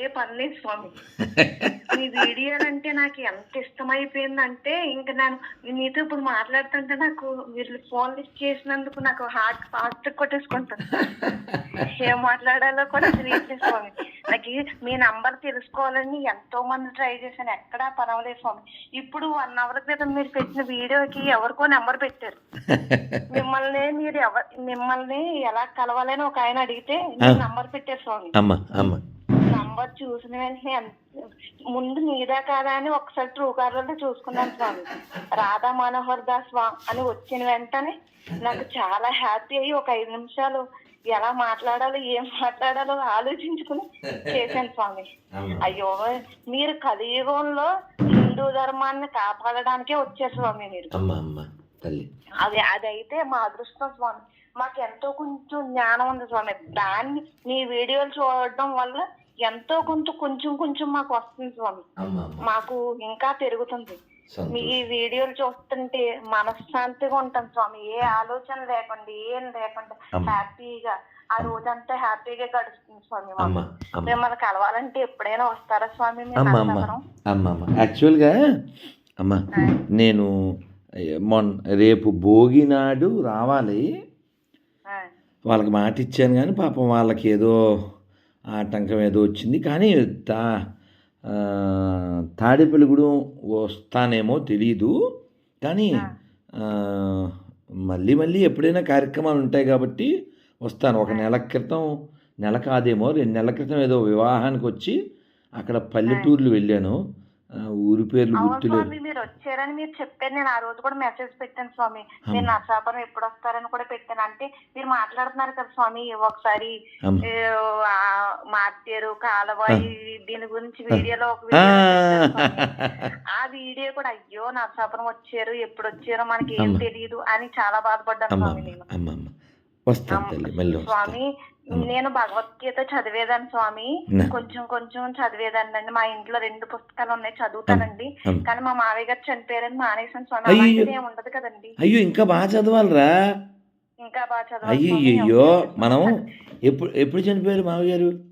పెట్టే పని లేదు స్వామి. మీ వీడియోలంటే నాకు ఎంత ఇష్టమైపోయిందంటే ఇంకా నేను మీతో ఇప్పుడు మాట్లాడుతుంటే నాకు మీరు ఫోన్ లిస్ట్ చేసినందుకు నాకు హార్ట్ ఫాస్ట్ కొట్టేసుకుంటాను ఏం మాట్లాడాలో కూడా తెలియట్లేదు స్వామి. నాకు మీ నంబర్ తెలుసుకోవాలని ఎంతో మంది ట్రై చేశాను. ఎక్కడా పర్వాలేదు స్వామి. ఇప్పుడు వన్ అవర్ క్రితం మీరు పెట్టిన వీడియోకి ఎవరికో నెంబర్ పెట్టారు. మిమ్మల్ని మీరు ఎవ మిమ్మల్ని ఎలా కలవాలని ఒక ఆయన అడిగితే నంబర్ పెట్టారు స్వామి. అమ్మ అమ్మ. నంబర్ చూసిన వెంటనే ఎంత- ముందు నీదా కాదా అని ఒకసారి ట్రూ కాలర్లో చూసుకున్నాను స్వామి. రాధా మనోహర్ దాస్ అని వచ్చిన వెంటనే నాకు చాలా హ్యాపీ అయ్యి ఒక ఐదు నిమిషాలు ఎలా మాట్లాడాలో ఏం మాట్లాడాలో ఆలోచించుకుని చేశాను స్వామి. అయ్యో మీరు కలియుగంలో హిందూ ధర్మాన్ని కాపాడడానికే వచ్చారు స్వామి మీరు. అది అదైతే మా అదృష్టం స్వామి. మాకు ఎంతో కొంచెం జ్ఞానం ఉంది స్వామి. దాన్ని మీ వీడియోలు చూడడం వల్ల ఎంతో కొంత కొంచెం కొంచెం మాకు వస్తుంది స్వామి. మాకు ఇంకా పెరుగుతుంది. మీ వీడియోలు చూస్తుంటే మనశ్శాంతిగా ఉంటాం స్వామి. ఏ ఆలోచన లేకుండా ఏం లేకుండా. హ్యాపీగా ఆ రోజంతా హ్యాపీగా గడుస్తుంది స్వామి మిమ్మల్ని కలవాలంటే ఎప్పుడైనా వస్తారా స్వామి యాక్చువల్గా అమ్మ నేను మొన్న రేపు భోగి నాడు రావాలి. వాళ్ళకి మాట ఇచ్చాను కానీ పాపం వాళ్ళకి ఏదో ఆటంకం ఏదో వచ్చింది. కానీ తా తాడేపల్లిగూడెం వస్తానేమో తెలీదు. కానీ మళ్ళీ మళ్ళీ ఎప్పుడైనా కార్యక్రమాలు ఉంటాయి కాబట్టి వస్తాను. ఒక నెల క్రితం నెల కాదేమో రెండు నెలల క్రితం ఏదో వివాహానికి వచ్చి అక్కడ పల్లెటూర్లు వెళ్ళాను. ఊరి పేర్లు గుర్తులేదు. మీరు వచ్చారని మీరు చెప్పారు. నేను ఆ రోజు కూడా మెసేజ్ పెట్టాను స్వామి. నేను నరసాపురం ఎప్పుడు వస్తారని కూడా పెట్టాను. అంటే మీరు మాట్లాడుతున్నారు కదా స్వామి ఒకసారి మార్చారు కాలువ ఈ- దీని గురించి వీడియోలో ఒక ఆ, వీడియో కూడా అయ్యో నరసాపురం వచ్చారు ఎప్పుడు వచ్చారో మనకి ఏం. తెలియదు అని చాలా బాధపడ్డాను స్వామి నేను. వస్తాను. స్వామి నేను భగవద్గీత చదివేదాన్ని స్వామి. కొంచెం కొంచెం చదివేదాన్ని అండి. మా ఇంట్లో రెండు పుస్తకాలు ఉన్నాయి చదువుతానండి. కానీ మా మావయ్య గారు చనిపోయారని మానేసాను స్వామి. అయ్యో. ఉండదు కదండి. అయ్యో ఇంకా బాగా చదవాలరా. ఇంకా బాగా చదవాలి. అయ్యయ్యో మనం ఎప్పుడు ఎప్పుడు చనిపోయారు మామగారు